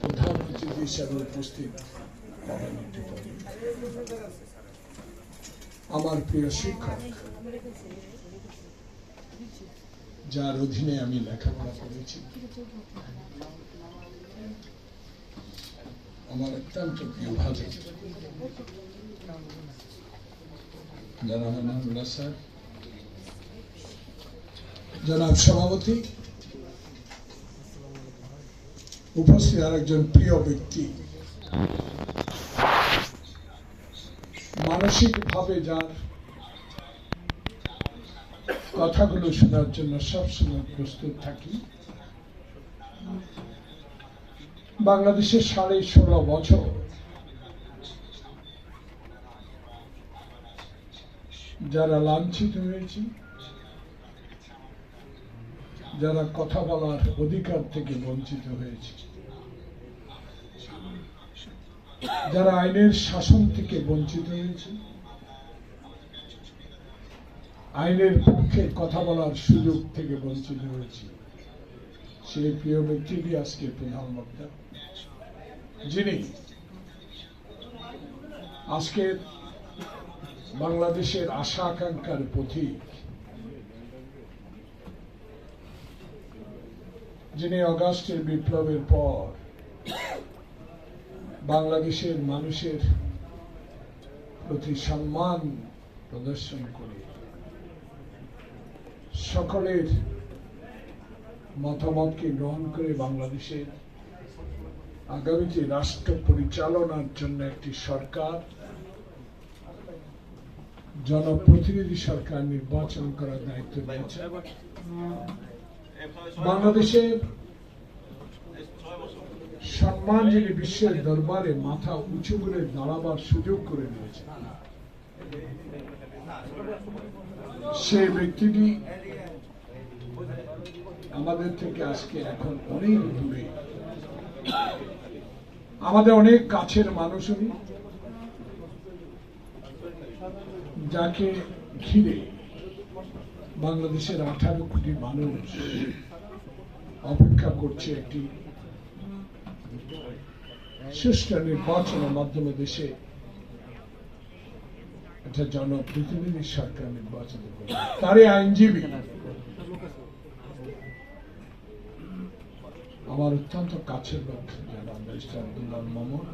প্রধান হিসাবে উপস্থিত আমার প্রিয় শিক্ষক, যার অধীনে আমি লেখাপড়া করেছি, আমার অত্যন্ত প্রিয় স্যার জনাব সভাপতি উপস্থিত আরেকজন প্রিয় ব্যক্তি। মানসিকভাবে যার কথাগুলো শোনার জন্য সবসময় প্রস্তুত থাকি। বাংলাদেশের সাড়ে ষোলো বছর যারা লাঞ্ছিত হয়েছে যারা কথা বলার অধিকার থেকে বঞ্চিত হয়েছে, যারা আইনের শাসন থেকে বঞ্চিত হয়েছে, আইনের পক্ষে কথা বলার সুযোগ থেকে বঞ্চিত হয়েছে। সেই প্রিয় ব্যক্তিটি আজকে প্রধান বক্তা যিনি আজকের বাংলাদেশের আশা আকাঙ্ক্ষার পথিক যিনি অগাস্টের বিপ্লবের পর বাংলাদেশের মানুষের প্রতি সম্মান প্রদর্শন করে, সকলের মতামতকে গ্রহণ করে বাংলাদেশের আগামীতে রাষ্ট্র পরিচালনার জন্য একটি সরকার, জনপ্রতিনিধি সরকার নির্বাচন করার দায়িত্ব নিয়েছে। বাংলাদেশের সম্মান যিনি বিশ্বের দরবারে মাথা উঁচু করে দাঁড়াবার সুযোগ করে নিয়েছে সেই ব্যক্তিটি আমাদের থেকে আজকে এখন অনেক দূরে। আমাদের অনেক কাছের মানুষ উনি যাকে ঘিরে বাংলাদেশের আঠারো কোটি মানুষ অপেক্ষা করছে একটি সুষ্ঠু নির্বাচনের মাধ্যমে দেশে একটা জনপ্রতিনিধি সরকার নির্বাচন তারই আইনজীবী। আমার অত্যন্ত কাছের লোক জনাব ব্যারিস্টার আব্দুল্লাহ মামুন।